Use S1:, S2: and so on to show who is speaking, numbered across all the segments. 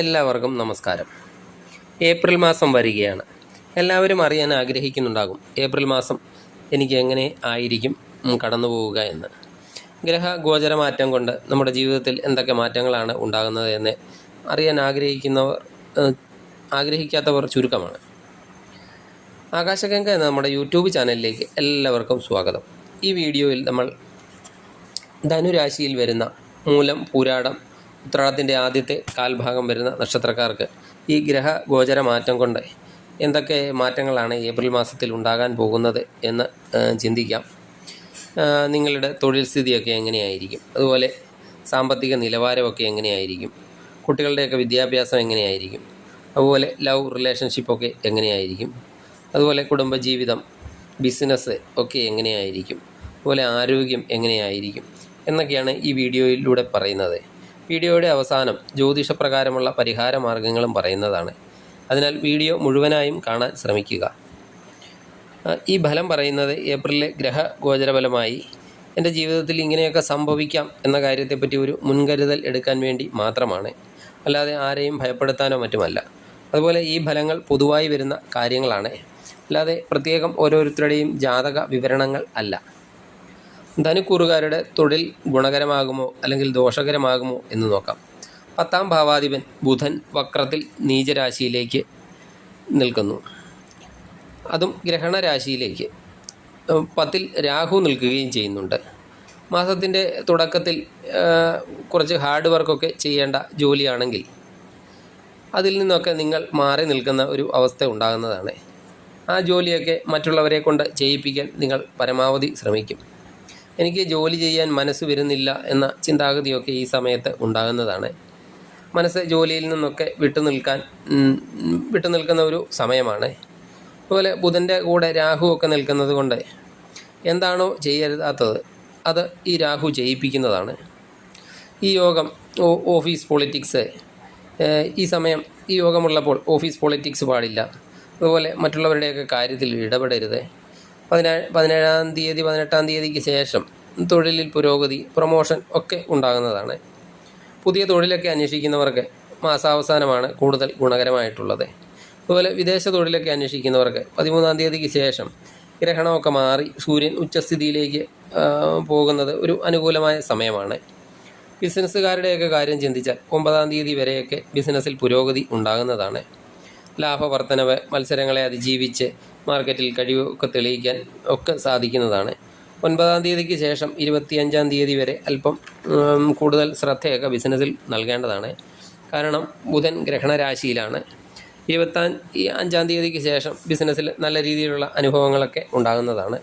S1: എല്ലാവർക്കും നമസ്കാരം. ഏപ്രിൽ മാസം വരികയാണ്. എല്ലാവരും അറിയാൻ ആഗ്രഹിക്കുന്നുണ്ടാകും. ഏപ്രിൽ മാസം എനിക്ക് എങ്ങനെ ആയിരിക്കും കടന്നു പോവുക എന്ന്. ഗ്രഹ ഗോചരമാറ്റം കൊണ്ട് നമ്മുടെ ജീവിതത്തിൽ എന്തൊക്കെ മാറ്റങ്ങളാണ് ഉണ്ടാകുന്നത് എന്ന് അറിയാൻ ആഗ്രഹിക്കുന്നവർ ആഗ്രഹിക്കാത്തവർ ചുരുക്കമാണ്. ആകാശഗംഗ എന്ന നമ്മുടെ യൂട്യൂബ് ചാനലിലേക്ക് എല്ലാവർക്കും സ്വാഗതം. ഈ വീഡിയോയിൽ നമ്മൾ ധനുരാശിയിൽ വരുന്ന മൂലം പൂരാടം ഉത്രാടത്തിന്റെ ആദ്യത്തെ കാൽഭാഗം വരുന്ന നക്ഷത്രക്കാർക്ക് ഈ ഗ്രഹ ഗോചര മാറ്റം കൊണ്ട് എന്തൊക്കെ മാറ്റങ്ങളാണ് ഏപ്രിൽ മാസത്തിൽ ഉണ്ടാകാൻ പോകുന്നത് എന്ന് ചിന്തിക്കാം. നിങ്ങളുടെ തൊഴിൽ സ്ഥിതിയൊക്കെ എങ്ങനെയായിരിക്കും? അതുപോലെ സാമ്പത്തിക നിലവാരമൊക്കെ എങ്ങനെയായിരിക്കും? കുട്ടികളുടെയൊക്കെ വിദ്യാഭ്യാസം എങ്ങനെയായിരിക്കും? അതുപോലെ ലവ് റിലേഷൻഷിപ്പൊക്കെ എങ്ങനെയായിരിക്കും? അതുപോലെ കുടുംബജീവിതം ബിസിനസ് ഒക്കെ എങ്ങനെയായിരിക്കും? അതുപോലെ ആരോഗ്യം എങ്ങനെയായിരിക്കും? എന്നൊക്കെയാണ് ഈ വീഡിയോയിലൂടെ പറയുന്നത്. വീഡിയോയുടെ അവസാനം ജ്യോതിഷപ്രകാരമുള്ള പരിഹാര മാർഗങ്ങളും പറയുന്നതാണ്. അതിനാൽ വീഡിയോ മുഴുവനായും കാണാൻ ശ്രമിക്കുക. ഈ ഫലം പറയുന്നത് ഏപ്രിലിലെ ഗ്രഹ ഗോചരഫലമായി എന്റെ ജീവിതത്തിൽ ഇങ്ങനെയൊക്കെ സംഭവിക്കാം എന്ന കാര്യത്തെപ്പറ്റി ഒരു മുൻകരുതൽ എടുക്കാൻ വേണ്ടി മാത്രമാണ്. അല്ലാതെ ആരെയും ഭയപ്പെടുത്താനോ മറ്റുമല്ല. അതുപോലെ ഈ ഫലങ്ങൾ പൊതുവായി വരുന്ന കാര്യങ്ങളാണ്. അല്ലാതെ പ്രത്യേകം ഓരോരുത്തരുടെയും ജാതക വിവരണങ്ങൾ അല്ല. ധനുക്കൂറുകാരുടെ തൊഴിൽ ഗുണകരമാകുമോ അല്ലെങ്കിൽ ദോഷകരമാകുമോ എന്ന് നോക്കാം. പത്താം ഭാവാധിപൻ ബുധൻ വക്രത്തിൽ നീചരാശിയിലേക്ക് നിൽക്കുന്നു. അതും ഗ്രഹണരാശിയിലേക്ക്. പത്തിൽ രാഹു നിൽക്കുകയും ചെയ്യുന്നുണ്ട്. മാസത്തിന്റെ തുടക്കത്തിൽ കുറച്ച് ഹാർഡ് വർക്കൊക്കെ ചെയ്യേണ്ട ജോലിയാണെങ്കിൽ അതിൽ നിന്നൊക്കെ നിങ്ങൾ മാറി നിൽക്കുന്ന ഒരു അവസ്ഥ ഉണ്ടാകുന്നതാണ്. ആ ജോലിയൊക്കെ മറ്റുള്ളവരെ കൊണ്ട് ചെയ്യിപ്പിക്കാൻ നിങ്ങൾ പരമാവധി ശ്രമിക്കും. എനിക്ക് ജോലി ചെയ്യാൻ മനസ്സ് വരുന്നില്ല എന്ന ചിന്താഗതിയൊക്കെ ഈ സമയത്ത് ഉണ്ടാകുന്നതാണ്. മനസ്സ് ജോലിയിൽ നിന്നൊക്കെ വിട്ടു നിൽക്കാൻ വിട്ടു നിൽക്കുന്ന ഒരു സമയമാണ്. അതുപോലെ ബുധന്റെ കൂടെ രാഹു ഒക്കെ നിൽക്കുന്നത് കൊണ്ട് എന്താണോ ചെയ്യരുതാത്തത് അത് ഈ രാഹു ചെയ്യിപ്പിക്കുന്നതാണ് ഈ യോഗം ഓഫീസ് പൊളിറ്റിക്സ് ഈ സമയം ഈ യോഗമുള്ളപ്പോൾ ഓഫീസ് പൊളിറ്റിക്സ് പാടില്ല. അതുപോലെ മറ്റുള്ളവരുടെയൊക്കെ കാര്യത്തിൽ ഇടപെടരുത്. പതിനാ പതിനേഴാം തീയതി പതിനെട്ടാം തീയതിക്ക് ശേഷം തൊഴിലിൽ പുരോഗതി പ്രൊമോഷൻ ഒക്കെ ഉണ്ടാകുന്നതാണ്. പുതിയ തൊഴിലൊക്കെ അന്വേഷിക്കുന്നവർക്ക് മാസാവസാനമാണ് കൂടുതൽ ഗുണകരമായിട്ടുള്ളത്. അതുപോലെ വിദേശ തൊഴിലൊക്കെ അന്വേഷിക്കുന്നവർക്ക് പതിമൂന്നാം തീയതിക്ക് ശേഷം ഗ്രഹണമൊക്കെ മാറി സൂര്യൻ ഉച്ചസ്ഥിതിയിലേക്ക് പോകുന്നത് ഒരു അനുകൂലമായ സമയമാണ്. ബിസിനസ്സുകാരുടെയൊക്കെ കാര്യം ചിന്തിച്ചാൽ ഒമ്പതാം തീയതി വരെയൊക്കെ ബിസിനസ്സിൽ പുരോഗതി ഉണ്ടാകുന്നതാണ്. ലാഭവർദ്ധനവ് മത്സരങ്ങളെ അതിജീവിച്ച് മാർക്കറ്റിൽ കഴിവൊക്കെ തെളിയിക്കാൻ ഒക്കെ സാധിക്കുന്നതാണ്. ഒൻപതാം തീയതിക്ക് ശേഷം ഇരുപത്തിയഞ്ചാം തീയതി വരെ അല്പം കൂടുതൽ ശ്രദ്ധയൊക്കെ ബിസിനസ്സിൽ നൽകേണ്ടതാണ്. കാരണം ബുധൻ ഗ്രഹണരാശിയിലാണ്. ഇരുപത്താം ഈ അഞ്ചാം തീയതിക്ക് ശേഷം ബിസിനസ്സിൽ നല്ല രീതിയിലുള്ള അനുഭവങ്ങളൊക്കെ ഉണ്ടാകുന്നതാണ്.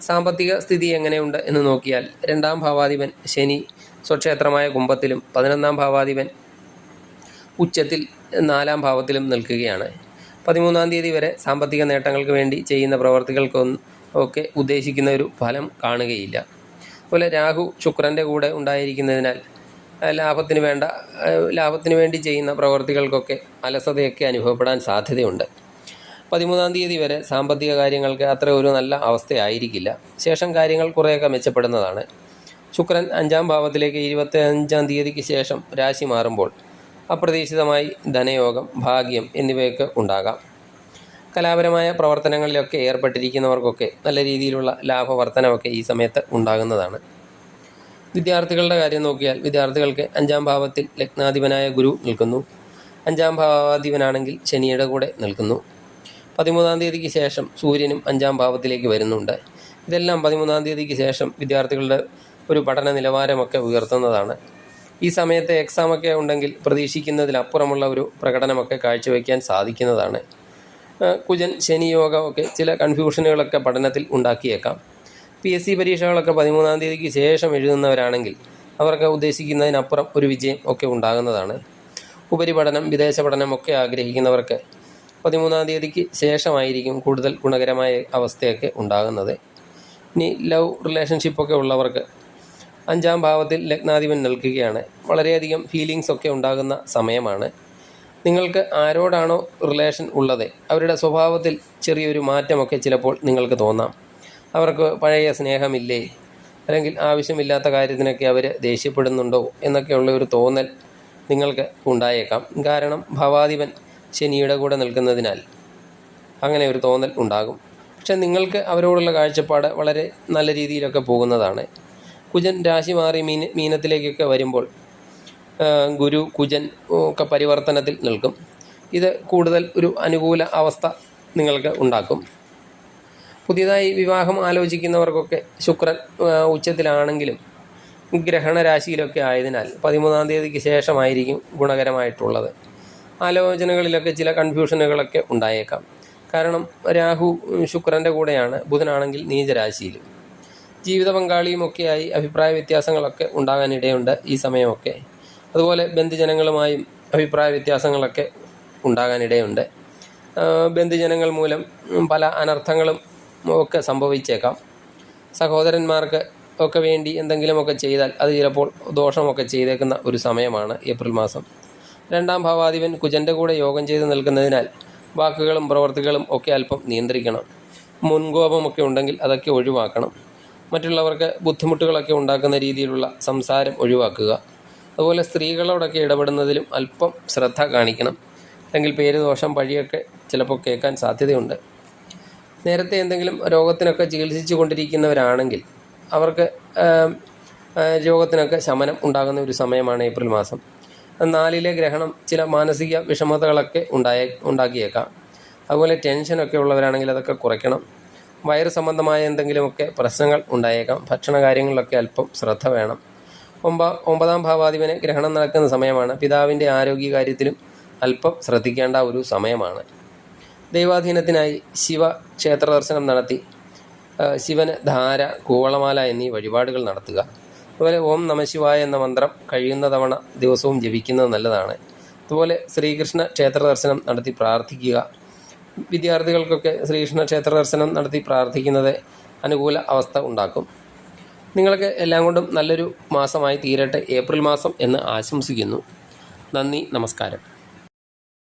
S1: സാമ്പത്തിക സ്ഥിതി എങ്ങനെയുണ്ട് എന്ന് നോക്കിയാൽ രണ്ടാം ഭാവാധിപൻ ശനി സ്വക്ഷേത്രമായ കുംഭത്തിലും പതിനൊന്നാം ഭാവാധിപൻ ഉച്ചത്തിൽ നാലാം ഭാവത്തിലും നിൽക്കുകയാണ്. പതിമൂന്നാം തീയതി വരെ സാമ്പത്തിക നേട്ടങ്ങൾക്ക് വേണ്ടി ചെയ്യുന്ന പ്രവർത്തികൾക്കൊന്നും ഒക്കെ ഉദ്ദേശിക്കുന്ന ഒരു ഫലം കാണുകയില്ല. അതുപോലെ രാഹു ശുക്രന്റെ കൂടെ ഉണ്ടായിരിക്കുന്നതിനാൽ ലാഭത്തിന് വേണ്ട ലാഭത്തിന് വേണ്ടി ചെയ്യുന്ന പ്രവർത്തികൾക്കൊക്കെ അലസതയൊക്കെ അനുഭവപ്പെടാൻ സാധ്യതയുണ്ട്. പതിമൂന്നാം തീയതി വരെ സാമ്പത്തിക കാര്യങ്ങൾക്ക് അത്ര ഒരു നല്ല അവസ്ഥയായിരിക്കില്ല. ശേഷം കാര്യങ്ങൾ കുറേയൊക്കെ മെച്ചപ്പെടുന്നതാണ്. ശുക്രൻ അഞ്ചാം ഭാവത്തിലേക്ക് ഇരുപത്തി അഞ്ചാം തീയതിക്ക് ശേഷം രാശി മാറുമ്പോൾ അപ്രതീക്ഷിതമായി ധനയോഗം ഭാഗ്യം എന്നിവയൊക്കെ ഉണ്ടാകാം. കലാപരമായ പ്രവർത്തനങ്ങളിലൊക്കെ ഏർപ്പെട്ടിരിക്കുന്നവർക്കൊക്കെ നല്ല രീതിയിലുള്ള ലാഭവർധനമൊക്കെ ഈ സമയത്ത് ഉണ്ടാകുന്നതാണ്. വിദ്യാർത്ഥികളുടെ കാര്യം നോക്കിയാൽ വിദ്യാർത്ഥികൾക്ക് അഞ്ചാം ഭാവത്തിൽ ലഗ്നാധിപനായ ഗുരു നിൽക്കുന്നു. അഞ്ചാം ഭാവാധിപനാണെങ്കിൽ ശനിയുടെ കൂടെ നിൽക്കുന്നു. പതിമൂന്നാം തീയതിക്ക് ശേഷം സൂര്യനും അഞ്ചാം ഭാവത്തിലേക്ക് വരുന്നുണ്ട്. ഇതെല്ലാം പതിമൂന്നാം തീയതിക്ക് ശേഷം വിദ്യാർത്ഥികളുടെ ഒരു പഠന നിലവാരമൊക്കെ ഉയർത്തുന്നതാണ്. ഈ സമയത്ത് എക്സാമൊക്കെ ഉണ്ടെങ്കിൽ പ്രതീക്ഷിക്കുന്നതിലപ്പുറമുള്ള ഒരു പ്രകടനമൊക്കെ കാഴ്ചവെക്കാൻ സാധിക്കുന്നതാണ്. കുജൻ ശനി യോഗമൊക്കെ ചില കൺഫ്യൂഷനുകളൊക്കെ പഠനത്തിൽ ഉണ്ടാക്കിയേക്കാം. പി എസ് സി പരീക്ഷകളൊക്കെ പതിമൂന്നാം തീയതിക്ക് ശേഷം എഴുതുന്നവരാണെങ്കിൽ അവർക്ക് ഉദ്ദേശിക്കുന്നതിനപ്പുറം ഒരു വിജയം ഒക്കെ ഉണ്ടാകുന്നതാണ്. ഉപരിപഠനം വിദേശ പഠനം ഒക്കെ ആഗ്രഹിക്കുന്നവർക്ക് പതിമൂന്നാം തീയതിക്ക് ശേഷമായിരിക്കും കൂടുതൽ ഗുണകരമായ അവസ്ഥയൊക്കെ ഉണ്ടാകുന്നത്. ഇനി ലവ് റിലേഷൻഷിപ്പൊക്കെ ഉള്ളവർക്ക് അഞ്ചാം ഭാവത്തിൽ ലഗ്നാധിപൻ നിൽക്കുകയാണ് വളരെയധികം ഫീലിങ്സ് ഒക്കെ ഉണ്ടാകുന്ന സമയമാണ്. നിങ്ങൾക്ക് ആരോടാണോ റിലേഷൻ ഉള്ളത് അവരുടെ സ്വഭാവത്തിൽ ചെറിയൊരു മാറ്റമൊക്കെ ചിലപ്പോൾ നിങ്ങൾക്ക് തോന്നാം. അവർക്ക് പഴയ സ്നേഹമില്ലേ? അല്ലെങ്കിൽ ആവശ്യമില്ലാത്ത കാര്യത്തിനൊക്കെ അവർ ദേഷ്യപ്പെടുന്നുണ്ടോ? എന്നൊക്കെയുള്ള ഒരു തോന്നൽ നിങ്ങൾക്ക് ഉണ്ടായേക്കാം. കാരണം ഭവാധിപൻ ശനിയുടെ കൂടെ നിൽക്കുന്നതിനാൽ അങ്ങനെ ഒരു തോന്നൽ ഉണ്ടാകും. പക്ഷെ നിങ്ങൾക്ക് അവരോടുള്ള കാഴ്ചപ്പാട് വളരെ നല്ല രീതിയിലൊക്കെ പോകുന്നതാണ്. കുജൻ രാശി മാറി മീന മീനത്തിലേക്കൊക്കെ വരുമ്പോൾ ഗുരു കുജൻ ഒക്കെ പരിവർത്തനത്തിൽ നിൽക്കും. ഇത് കൂടുതൽ ഒരു അനുകൂല അവസ്ഥ നിങ്ങൾക്ക് ഉണ്ടാക്കും. പുതിയതായി വിവാഹം ആലോചിക്കുന്നവർക്കൊക്കെ ശുക്രൻ ഉച്ചത്തിലാണെങ്കിലും ഗ്രഹണ രാശിയിലൊക്കെ ആയതിനാൽ പതിമൂന്നാം തീയതിക്ക് ശേഷമായിരിക്കും ഗുണകരമായിട്ടുള്ളത്. ആലോചനകളിലൊക്കെ ചില കൺഫ്യൂഷനുകളൊക്കെ ഉണ്ടായേക്കാം. കാരണം രാഹു ശുക്രന്റെ കൂടെയാണ് ബുധനാണെങ്കിൽ നീചരാശിയിലും. ജീവിത പങ്കാളിയുമൊക്കെയായി അഭിപ്രായ വ്യത്യാസങ്ങളൊക്കെ ഉണ്ടാകാനിടയുണ്ട് ഈ സമയമൊക്കെ. അതുപോലെ ബന്ധുജനങ്ങളുമായും അഭിപ്രായ വ്യത്യാസങ്ങളൊക്കെ ഉണ്ടാകാനിടയുണ്ട്. ബന്ധുജനങ്ങൾ മൂലം പല അനർത്ഥങ്ങളും ഒക്കെ സംഭവിച്ചേക്കാം. സഹോദരന്മാർക്ക് ഒക്കെ വേണ്ടി എന്തെങ്കിലുമൊക്കെ ചെയ്താൽ അത് ചിലപ്പോൾ ദോഷമൊക്കെ ചെയ്തേക്കുന്ന ഒരു സമയമാണ് ഏപ്രിൽ മാസം. രണ്ടാം ഭാവാധിപൻ കുജന്റെ കൂടെ യോഗം ചെയ്ത് നിൽക്കുന്നതിനാൽ വാക്കുകളും പ്രവർത്തികളും ഒക്കെ അല്പം നിയന്ത്രിക്കണം. മുൻകോപമൊക്കെ ഉണ്ടെങ്കിൽ അതൊക്കെ ഒഴിവാക്കണം. മറ്റുള്ളവർക്ക് ബുദ്ധിമുട്ടുകളൊക്കെ ഉണ്ടാക്കുന്ന രീതിയിലുള്ള സംസാരം ഒഴിവാക്കുക. അതുപോലെ സ്ത്രീകളോടൊക്കെ ഇടപെടുന്നതിലും അല്പം ശ്രദ്ധ കാണിക്കണം. അല്ലെങ്കിൽ പേര് ദോഷം പഴിയൊക്കെ ചിലപ്പോൾ കേൾക്കാൻ സാധ്യതയുണ്ട്. നേരത്തെ എന്തെങ്കിലും രോഗത്തിനൊക്കെ ചികിത്സിച്ചു കൊണ്ടിരിക്കുന്നവരാണെങ്കിൽ അവർക്ക് രോഗത്തിനൊക്കെ ശമനം ഉണ്ടാകുന്ന ഒരു സമയമാണ് ഏപ്രിൽ മാസം. നാലിലെ ഗ്രഹണം ചില മാനസിക വിഷമതകളൊക്കെ ഉണ്ടായ ഉണ്ടാക്കിയേക്കാം. അതുപോലെ ടെൻഷനൊക്കെ ഉള്ളവരാണെങ്കിൽ അതൊക്കെ കുറയ്ക്കണം. വയറ് സംബന്ധമായ എന്തെങ്കിലുമൊക്കെ പ്രശ്നങ്ങൾ ഉണ്ടായേക്കാം. ഭക്ഷണ കാര്യങ്ങളിലൊക്കെ അല്പം ശ്രദ്ധ വേണം. ഒമ്പ ഒമ്പതാം ഭാവാധിപന് ഗ്രഹണം നടക്കുന്ന സമയമാണ്. പിതാവിന്റെ ആരോഗ്യ കാര്യത്തിലും അല്പം ശ്രദ്ധിക്കേണ്ട ഒരു സമയമാണ്. ദൈവാധീനത്തിനായി ശിവ ക്ഷേത്ര ദർശനം നടത്തി ശിവന് ധാര കൂവളമാല എന്നീ വഴിപാടുകൾ നടത്തുക. അതുപോലെ ഓം നമശിവായ എന്ന മന്ത്രം കഴിയുന്ന തവണ ദിവസവും ജപിക്കുന്നത് നല്ലതാണ്. അതുപോലെ ശ്രീകൃഷ്ണ ക്ഷേത്ര ദർശനം നടത്തി പ്രാർത്ഥിക്കുക. വിദ്യാർത്ഥികൾക്കൊക്കെ ശ്രീകൃഷ്ണ ക്ഷേത്ര ദർശനം നടത്തി പ്രാർത്ഥിക്കുന്നത് അനുകൂല അവസ്ഥ ഉണ്ടാക്കും. നിങ്ങൾക്ക് എല്ലാം കൊണ്ടും നല്ലൊരു മാസമായി തീരട്ടെ. ഏപ്രിൽ മാസം എന്ന് ആശംസിക്കുന്നു. നന്ദി നമസ്കാരം.